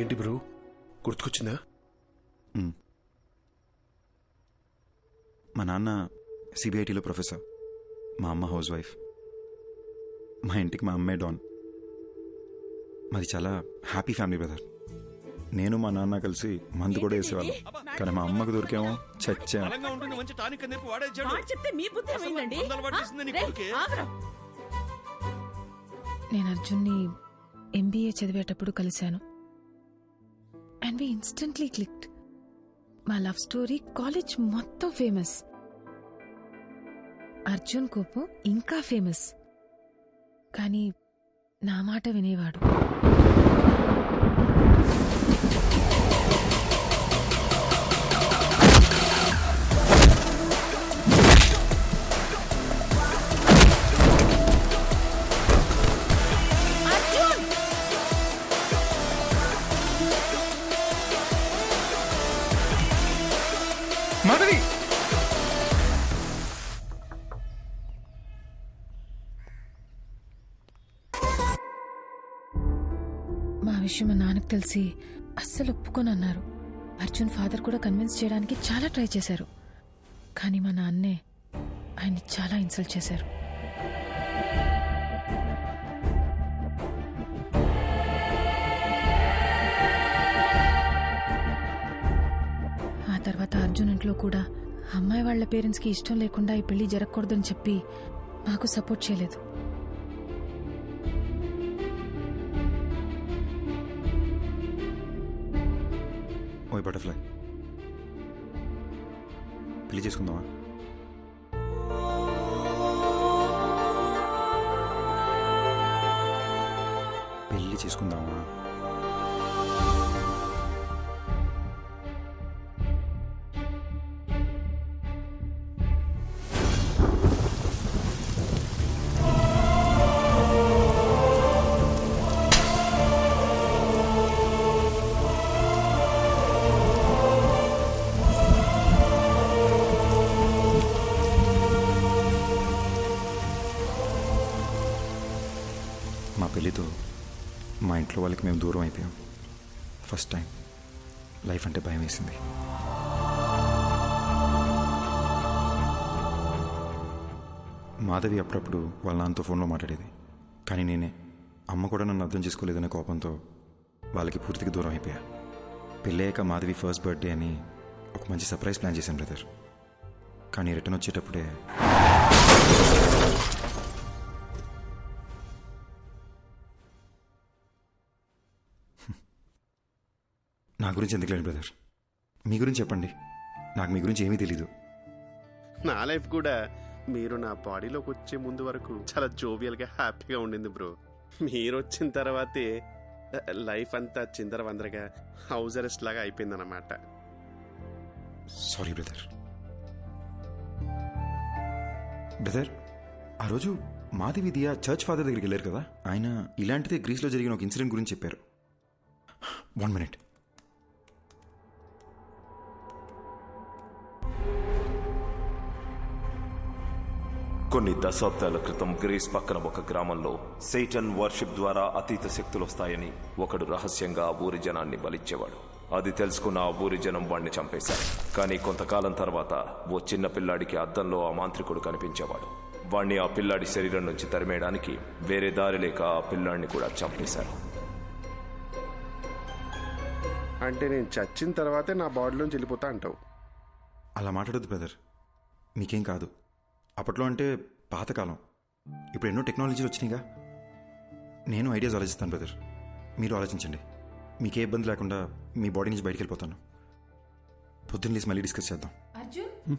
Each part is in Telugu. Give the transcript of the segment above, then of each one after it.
ఏంటి బ్రో? గుర్తుకొచ్చిందా? మా నాన్న సిబిఐటిలో ప్రొఫెసర్. మా అమ్మ హౌస్ వైఫ్. మా ఇంటికి మా అమ్మే డాన్. మాది చాలా హ్యాపీ ఫ్యామిలీ బ్రదర్. నేను మా నాన్న కలిసి మందు కూడా వేసేవాళ్ళం. కానీ మా అమ్మకు దొరికేమో చచ్చా. బలంగా ఉంటుంది మంచి టానిక్ అని చెప్పి వాడేచ్చాడు వాడు చెప్తే మీ బుద్ధి ఏమైందండి? అసలు మందు అలవాటు చేసింది నీ రేయ్, కొడుకే. ఆగురా. నేను అర్జున్ని ఎంబీఏ చదివేటప్పుడు కలిశాను. అండ్ వి ఇన్స్టెంట్లీ క్లిక్డ్ మా లవ్ స్టోరీ కాలేజ్ మొత్తం ఫేమస్ అర్జున్ కోపం ఇంకా ఫేమస్ కానీ నా మాట వినేవాడు. తెలిసి అస్సలు ఒప్పుకొని అన్నారు అర్జున్ ఫాదర్ కూడా కన్విన్స్ చేయడానికి చాలా ట్రై చేశారు. కానీ మా నాన్నే ఆయన్ని చాలా ఇన్సల్ట్ చేశారు. ఆ తర్వాత అర్జున్ ఇంట్లో కూడా అమ్మాయి వాళ్ళ పేరెంట్స్కి ఇష్టం లేకుండా ఈ పెళ్ళి జరగకూడదని చెప్పి మాకు సపోర్ట్ చేయలేదు. ఓయ్ బటర్ఫ్లై. పెళ్ళి చేసుకుందామా? పెళ్ళి చేసుకుందామా? పెళ్ళితో మా ఇంట్లో వాళ్ళకి మేము దూరం అయిపోయాం. ఫస్ట్ టైం లైఫ్ అంటే భయం వేసింది. మాధవి అప్పుడప్పుడు వాళ్ళ నాన్నతో ఫోన్లో మాట్లాడేది. కానీ నేనే. అమ్మ కూడా నన్ను అర్థం చేసుకోలేదనే కోపంతో వాళ్ళకి పూర్తిగా దూరం అయిపోయా. పెళ్ళయ్యాక మాధవి ఫస్ట్ బర్త్డే అని ఒక మంచి సర్ప్రైజ్ ప్లాన్ చేశాను బ్రదర్ కానీ రిటర్న్ వచ్చేటప్పుడే నా గురించి ఎందుకు లేదు బ్రదర్? మీ గురించి చెప్పండి. నాకు మీ గురించి ఏమీ తెలీదు. నా లైఫ్ కూడా మీరు నా బాడీలోకి వచ్చే ముందు వరకు చాలా జోవియల్గా హ్యాపీగా ఉండింది బ్రో. మీరు వచ్చిన తర్వాతే లైఫ్ అంతా చిందర వందరగా హౌస్ అరెస్ట్ లాగా అయిపోయిందన్నమాట. Sorry brother. బ్రదర్ ఆ రోజు మాధవి దియా చర్చ్ ఫాదర్ దగ్గరికి వెళ్ళారు కదా? ఆయన ఇలాంటిదే గ్రీస్లో జరిగిన ఒక ఇన్సిడెంట్ గురించి చెప్పారు. One minute. కొన్ని దశాబ్దాల క్రితం గ్రీస్ పక్కన ఒక గ్రామంలో సైటన్ వర్షిప్ ద్వారా అతీత శక్తులు వస్తాయని ఒకడు రహస్యంగా ఆ ఊరి జనాన్ని బలిచ్చేవాడు. అది తెలుసుకున్న ఆ ఊరి జనం వాణ్ణి చంపేశారు. కానీ కొంతకాలం తర్వాత ఓ చిన్న పిల్లాడికి అద్దంలో ఆ మాంత్రికుడు కనిపించేవాడు. వాణ్ణి ఆ పిల్లాడి శరీరం నుంచి తరిమేయడానికి వేరే దారి లేక ఆ పిల్లాడిని కూడా చంపేశారు. అంటే నేను చచ్చిన తర్వాతే నా బాడీలోంచి వెళ్ళిపోతా అంటావు. అలా మాట్లాడొద్దు బ్రదర్. మీకేం కాదు. అప్పట్లో అంటే పాతకాలం. ఇప్పుడు ఎన్నో టెక్నాలజీలు వచ్చినాయిగా. నేను ఐడియాస్ ఆలోచిస్తాను బ్రదర్. మీరు ఆలోచించండి. మీకే ఇబ్బంది లేకుండా మీ బాడీ నుంచి బయటికి వెళ్ళిపోతాను. పొద్దున్న లేసి మళ్ళీ డిస్కస్ చేద్దాం. Arjun?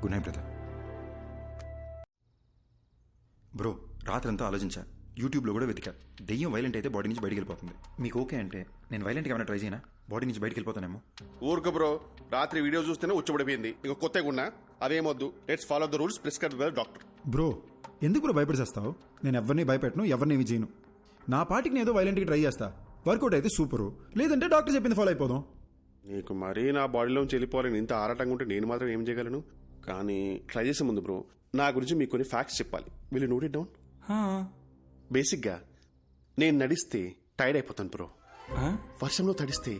Good night brother. Bro రాత్రంతా ఆలోచించా. యూట్యూబ్లో కూడా వెతికా. దెయ్యం వైలెంట్ అయితే బాడీ నుంచి బయటికి వెళ్ళిపోతుంది. మీకు ఓకే అంటే నేను వైలెంట్గా ఏమైనా ట్రై చేయనా? బాడీ నుంచి బయటికి వెళ్ళిపోతానేమో. ఊరుకు బ్రో. రాత్రి వీడియో చూస్తేనే ఉచ్చబడిపోయింది. ఇంక కొత్తగా ఉన్నా అదేమొద్దు. Let's follow the rules prescribe by doctor bro ఎందుకు బ్రో భయపడిచేస్తావు నేను ఎవరిని భయపెట్టను ఎవరిని ఏమి చేయను. నా పాటికి నేను ఏదో వైలెంట్గా ట్రై చేస్తా. వర్కౌట్ అయితే సూపరు. లేదంటే డాక్టర్ చెప్పింది ఫాలో అయిపోదాం. నీకు మరీ నా బాడీలోంచి వెళ్ళిపోవాలని ఇంత ఆరాటంగా ఉంటే నేను మాత్రం ఏం చేయగలను? కానీ ట్రై చేసే ముందు బ్రో నా గురించి మీకు కొన్ని ఫ్యాక్ట్స్ చెప్పాలి. వీళ్ళు నోట్ ఇట్ డౌన్ బేసిక్గా నేను నడిస్తే టైర్డ్ అయిపోతాను బ్రో. వర్షంలో తడిస్తే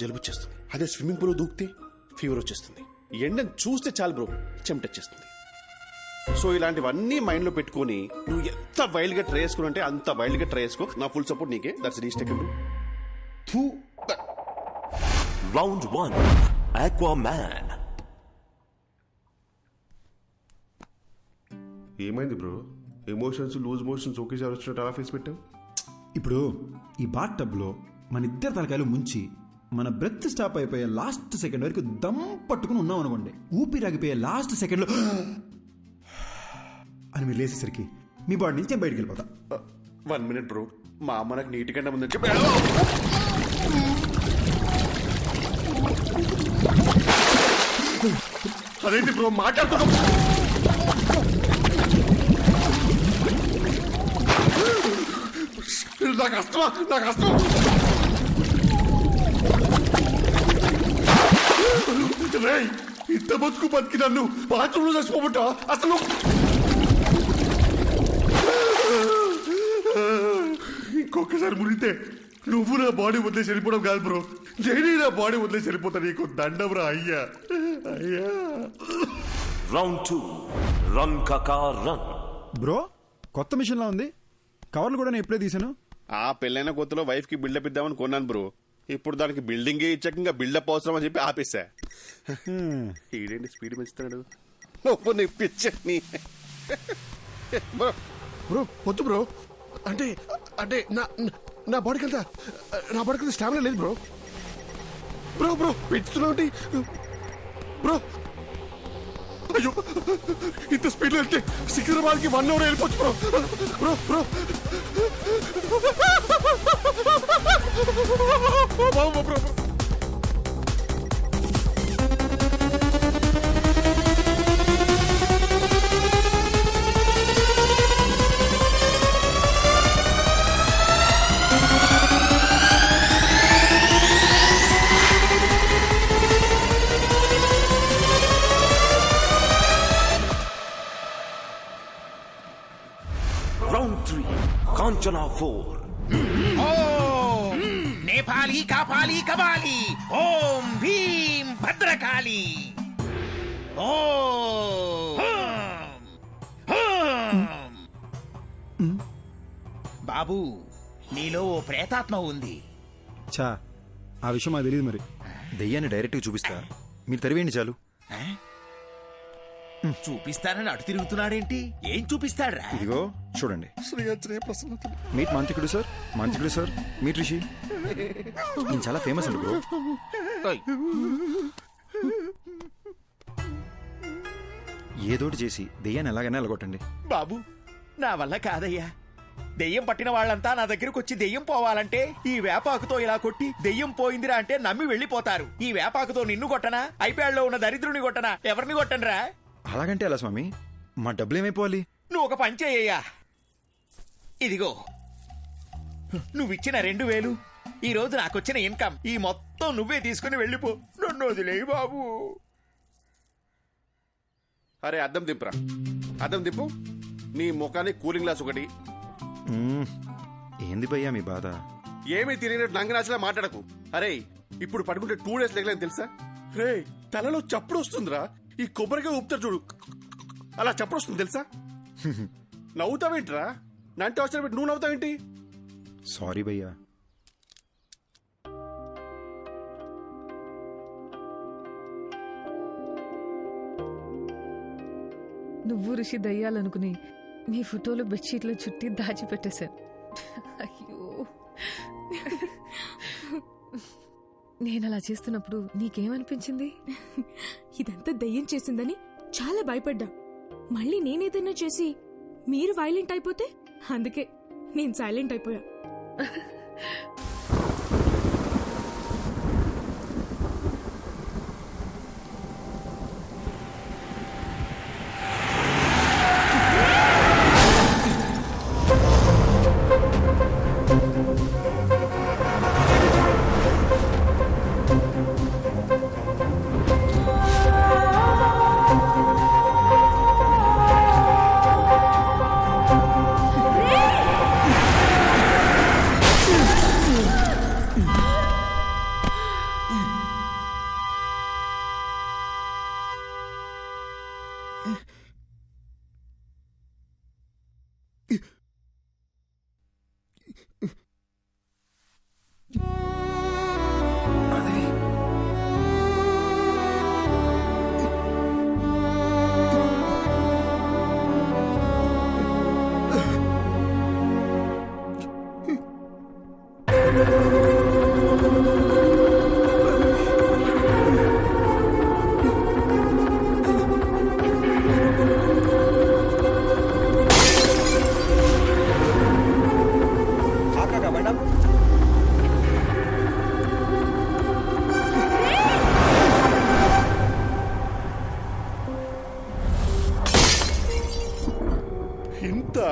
జలుబు వచ్చేస్తుంది అదే స్విమ్మింగ్ పూల్ దూకితే ఫీవర్ వచ్చేస్తుంది. ఎండను చూస్తే చాలు బ్రో చెమటొచ్చేస్తుంది సో ఇలాంటివన్నీ మైండ్లో పెట్టుకొని నువ్వు ఎంత వైల్డ్గా ట్రై చేసుకుని అంటే అంత వైల్డ్గా ట్రై చేసుకో. నా ఫుల్ సపోర్ట్ నీకే. That's rest round one man ఏమైంది బ్రో? ఎమోషన్స్ లూజ్ మోషన్స్ ఒకేసారి వచ్చినట్టు అలా ఫేస్ పెట్టావు? ఇప్పుడు ఈ బాత్ టబ్లో మన ఇద్దరు తలకాయలు ముంచి మన బ్రెత్ స్టాప్ అయిపోయే లాస్ట్ సెకండ్ వరకు దమ్ పట్టుకుని ఉన్నాం అనుకోండి. ఊపిరాగిపోయే లాస్ట్ సెకండ్లో అని మీరు లేచేసరికి మీ బాడీ నుంచి బయటికి వెళ్ళిపోతా. వన్ మినిట్ బ్రో మా అమ్మ నాకు నీటి కంటే ముందు చెప్పి అదేంటి బ్రో మాట్లాడుతున్నా నాకు అస్తమా నాకు అస్తమా ఇంత బతుకు బతికి నన్ను బాత్రూంలో చచ్చిపోబట్ట అసలు ఇంకొకసారి మురిగితే నువ్వు నా బాడీ వదిలేసి వెళ్ళిపోవడం కాదు బ్రో నేనే నా బాడీ వదిలేసి వెళ్ళిపోతా నీకు దండం రా అయ్యా అయ్యా రౌండ్ టూ రన్ కకా రన్ బ్రో కొత్త మిషన్లా ఉంది? కవర్లు కూడా నేను ఎప్పుడే తీసాను ఆ పెళ్ళైన కొత్తలో వైఫ్కి బిల్డప్ ఇద్దామని కొన్నాను బ్రో. ఇప్పుడు దానికి బిల్డింగ్ ఇచ్చాక ఇంకా బిల్డప్ అవసరం అని చెప్పి ఆపేసా ఈడేంటి స్పీడ్ పెంచుతాడు నువ్వు నీ పిచ్చని బ్రో. బ్రో వద్దు బ్రో. అంటే అంటే నా నా బాడీకి అంతా నా బాడీకి స్టామినా లేదు బ్రో. బ్రో బ్రో పెంచుతున్నావు బ్రో అయ్యో ఇంత స్పీడ్ వెళ్తే సికింద్రాబాద్కి వన్ అవర్ వెళ్ళిపోవచ్చు bro. Bro bro. Bro bro. Kanchana four ఓం నేపాలి కాపాలి కబాలి ఓం భీం భద్రకాళి ఓం హోం. బాబు నీలో ఓ ప్రేతాత్మ ఉంది. చా ఆ విషయం మాకు తెలియదు మరి. దెయ్యాన్ని డైరెక్ట్గా చూపిస్తా. మీరు తరివేయండి చాలు. చూపిస్తానని అటు తిరుగుతున్నాడేంటి? ఏం చూపిస్తాడ్రా? ఇదిగో చూడండి. మీట్ మాంత్రికుడు సార్. మాంత్రికుడు సార్. మీట్ రిషి. నేను చాలా ఫేమస్ అండి బ్రో ఏదోటి చేసి దెయ్యాన్ని ఎలాగైనా ఎలగొట్టండి. బాబు నా వల్ల కాదయ్యా. దెయ్యం పట్టిన వాళ్ళంతా నా దగ్గరకు వచ్చి దెయ్యం పోవాలంటే ఈ వేపాకుతో ఇలా కొట్టి దెయ్యం పోయిందిరా అంటే నమ్మి వెళ్ళిపోతారు. ఈ వేపాకుతో నిన్ను కొట్టనా? ఐప్యాడ్లో ఉన్న దరిద్రుని కొట్టనా? ఎవరిని కొట్టనరా? అలాగంటే ఎలా స్వామి? మా డబ్బులు ఏమైపోవాలి? నువ్వు ఒక పని చేయ్యా ఇదిగో. నువ్విచ్చిన రెండు వేలు ఈ రోజు నాకొచ్చిన ఇన్కమ్ ఈ మొత్తం నువ్వే తీసుకుని వెళ్ళిపో. నన్ను వదిలేయి బాబు. అరే అద్దం దింపురా అద్దం దింపు నీ ముఖానికి కూలింగ్ గ్లాస్ ఒకటి. మ్మ్. ఏంది భయ్యా మీ బాధ? ఏమీ తిరిగినట్టు నంగనాచలా మాట్లాడకు. అరే ఇప్పుడు పడుకుంటే టూ డేస్ లేకలేని తెలుసా? రే తలలో చప్పుడు వస్తుందిరా. ఈ కొబ్బరిగా ఊపుతారు చూడు. అలా చప్పుడు వస్తుంది తెలుసా? నవ్వుతావేంట్రా? నంటే వచ్చిన పెట్టి నువ్వు నవ్వుతావేంటి? సారీ భయ్యా. నువ్వు ఋషి దయ్యాలనుకుని మీ ఫోటోలు బెడ్షీట్లో చుట్టి దాచిపెట్టేశాను అయ్యో. నేను అలా చేస్తున్నప్పుడు నీకేమనిపించింది? ఇదంతా దయ్యం చేసిందని చాలా భయపడ్డా. మళ్ళీ నేనేదైనా చేసి మీరు వైలెంట్ అయిపోతే అందుకే నేను సైలెంట్ అయిపోయా.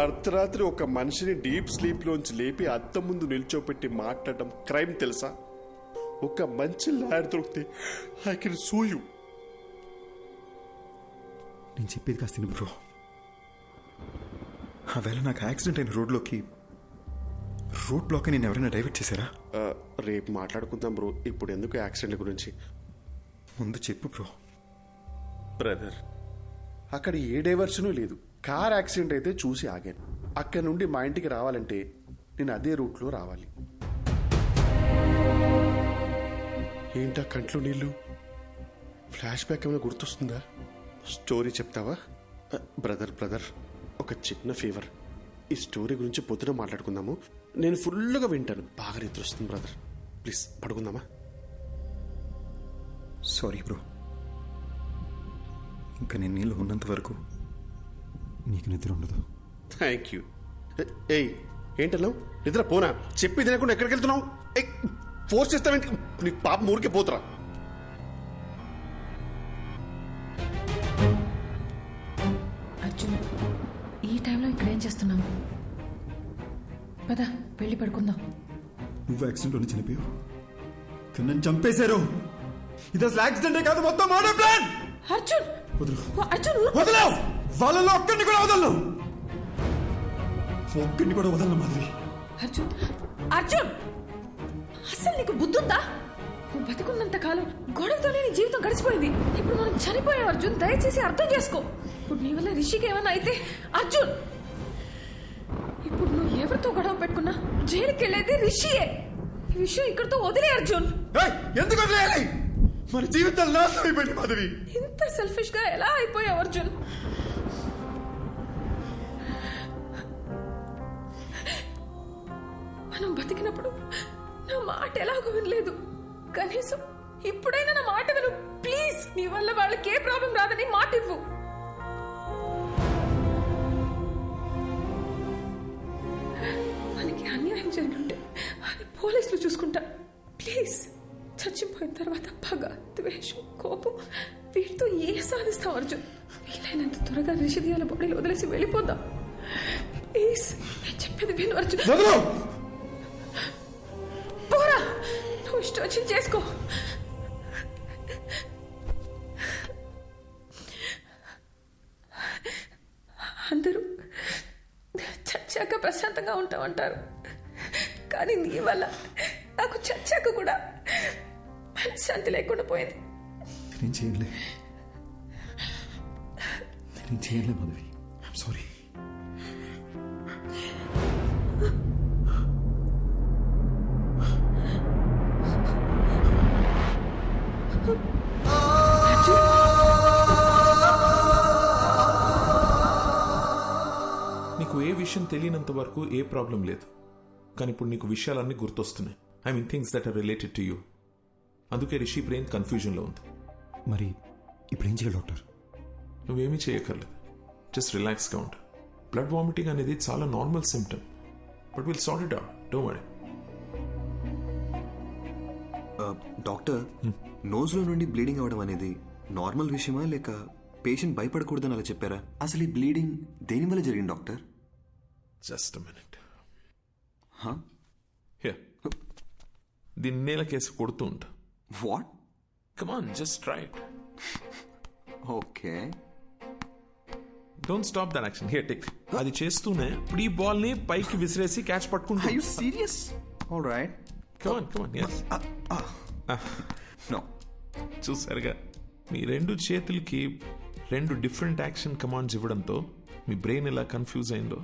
అర్ధరాత్రి ఒక మనిషిని డీప్ స్లీప్ లోంచి లేపి అద్దం ముందు నిల్చోపెట్టి మాట్లాడడం క్రైమ్ తెలుసా? ఒక మంచి లాయర్ దొరికితే ఐ కెన్ సూ యూ. నేను చెప్పేది కాస్త బ్రో. ఆ వేళ నాకు యాక్సిడెంట్ అయిన రోడ్లోకి రోడ్ బ్లాక్ నేను ఎవరైనా డైవర్ట్ చేశారా? రేపు మాట్లాడుకుందాం బ్రో. ఇప్పుడు ఎందుకు యాక్సిడెంట్ గురించి? ముందు చెప్పు బ్రో. బ్రదర్. అక్కడ ఏ డైవర్షను లేదు. కార్ యాక్సిడెంట్ అయితే చూసి ఆగాను. అక్కడ నుండి మా ఇంటికి రావాలంటే నేను అదే రూట్లో రావాలి. ఏంటా కంట్లో నీళ్ళు? ఫ్లాష్ బ్యాక్ ఏమైనా గుర్తొస్తుందా? స్టోరీ చెప్తావా? బ్రదర్ బ్రదర్ ఒక చిన్న ఫీవర్. ఈ స్టోరీ గురించి పొద్దున మాట్లాడుకుందాము. నేను ఫుల్గా వింటాను. బాగా నిద్ర వస్తుంది బ్రదర్. ప్లీజ్ పడుకుందామా? Sorry bro. ఇంకా నేను నీళ్ళు ఉన్నంత వరకు నీకు నిద్ర ఉండదు. థ్యాంక్ యూ ఏయ్ ఏంటన్నావు నిద్ర పోనా? చెప్పి తినకుండా ఎక్కడికి వెళ్తున్నావు? ఫోర్స్ చేస్తావేంటి నీ పాప ఊరికే పోతురా. అర్జున్ ఈ టైంలో ఇక్కడ ఏం చేస్తున్నావు? పద వెళ్ళి పడుకుందాం. నువ్వు యాక్సిడెంట్లోనే చనిపోయావు. నన్ను చంపేశారు. ఇది అసలు యాక్సిడెంటే కాదు మొత్తం మర్డర్ ప్లాన్ అర్జున్! వదులు. అర్జున్. వదలవు వాళ్ళలో ఒక్కడిని కూడా వదలను. ఒక్కడిని కూడా వదలను మాధవి. అర్జున్ అర్జున్! అసలు నీకు బుద్ధుందా? నువ్వు బతుకున్నంత కాలం గొడవతోనే నీ జీవితం గడిచిపోయింది. ఇప్పుడు మనం చనిపోయాం అర్జున్. దయచేసి అర్థం చేసుకో. ఇప్పుడు నీ వల్ల రిషికి ఏమైనా అయితే అర్జున్! ఇప్పుడు నువ్వు ఎవరితో గొడవ పెట్టుకున్నా జైలుకి వెళ్ళేది రిషియే. ఈ విషయం ఇక్కడితో వదిలే అర్జున్. ఎందుకు వదిలేయాలి? మన అయిపోయింది మాధవి. ఇంత సెల్ఫిష్గా ఎలా అయిపోయావు అర్జున్? మనం బతికినప్పుడు నా మాట ఎలాగో వినలేదు. కనీసం ఇప్పుడైనా నా మాట విను. ప్లీజ్ నీ వల్ల వాళ్ళకి ఏ ప్రాబ్లం రాదని మాట ఇవ్వు. మనకి అన్యాయం జరిగింటే అది పోలీసులు చూసుకుంటా. ప్లీజ్ చచ్చిపోయిన తర్వాత పగ ద్వేషం కోపం వీటితో ఏ సాధిస్తాం అర్జున్? వీలైనంత త్వరగా రిషిదియాల బాడీలు వదిలేసి వెళ్ళిపోదాం. ప్లీజ్ నేను చెప్పేది విను అర్జున్. ఇష్టం వచ్చి చేసుకో అందరూ చచ్చాక ప్రశాంతంగా ఉంటామంటారు కానీ నీ వల్ల నాకు చచ్చాక కూడా మనశ్శాంతి లేకుండా పోయింది నేను చేయలే నేను చేయలే మాధవి ఐఎమ్ సారీ విషయం తెలియనంత వరకు ఏ ప్రాబ్లం లేదు. కానీ ఇప్పుడు నీకు విషయాలన్నీ గుర్తొస్తున్నాయి. I mean things that are related to you అందుకే రిషి బ్రెయిన్ కన్ఫ్యూజన్లో ఉంది. మరి ఇప్పుడు ఏం చేయాలి డాక్టర్? నువ్వేమీ చేయక్కర్లేదు. జస్ట్ రిలాక్స్గా ఉండు. బ్లడ్ వామిటింగ్ అనేది చాలా normal symptom but will sort it out do worry doctor నోజ్లో నుండి బ్లీడింగ్ అవడం అనేది నార్మల్ విషయమా లేక పేషెంట్ భయపడకూడదని అలా చెప్పారా? అసలు ఈ బ్లీడింగ్ దేని వల్ల జరిగింది డాక్టర్ జస్ట్ మినిట్ హియర్ దీన్ని నేల కేసు కొడుతూ ఉంటా what come on just try it okay don't stop that action here take అది చేస్తూనే ఇప్పుడు ఈ బాల్ని పైకి విసిరేసి క్యాచ్ పట్టుకుంటా. You serious all right come on come on yes no చూసారుగా? మీ రెండు చేతులకి రెండు డిఫరెంట్ యాక్షన్ కమాండ్స్ ఇవ్వడంతో మీ బ్రెయిన్ ఎలా కన్ఫ్యూజ్ అయిందో.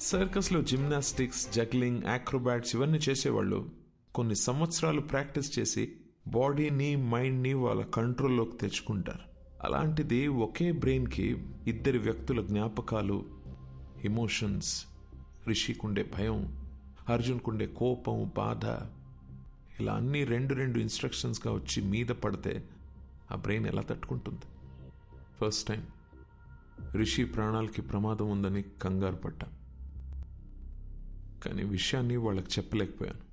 సర్కస్లో జిమ్నాస్టిక్స్ జగ్లింగ్ యాక్రోబాట్స్ ఇవన్నీ చేసేవాళ్ళు. కొన్ని సంవత్సరాలు ప్రాక్టీస్ చేసి బాడీని మైండ్ని వాళ్ళ కంట్రోల్లోకి తెచ్చుకుంటారు. అలాంటిది ఒకే బ్రెయిన్కి ఇద్దరు వ్యక్తుల జ్ఞాపకాలు ఎమోషన్స్ రిషికుండే భయం అర్జున్కుండే కోపం బాధ ఇలా అన్నీ రెండు రెండు ఇన్స్ట్రక్షన్స్గా వచ్చి మీద పడితే ఆ బ్రెయిన్ ఎలా తట్టుకుంటుంది? First time. రిషి ప్రాణాలకి ప్రమాదం ఉందని కంగారు పడ్డా. కానీ విషయాన్ని వాళ్ళకి చెప్పలేకపోయాను.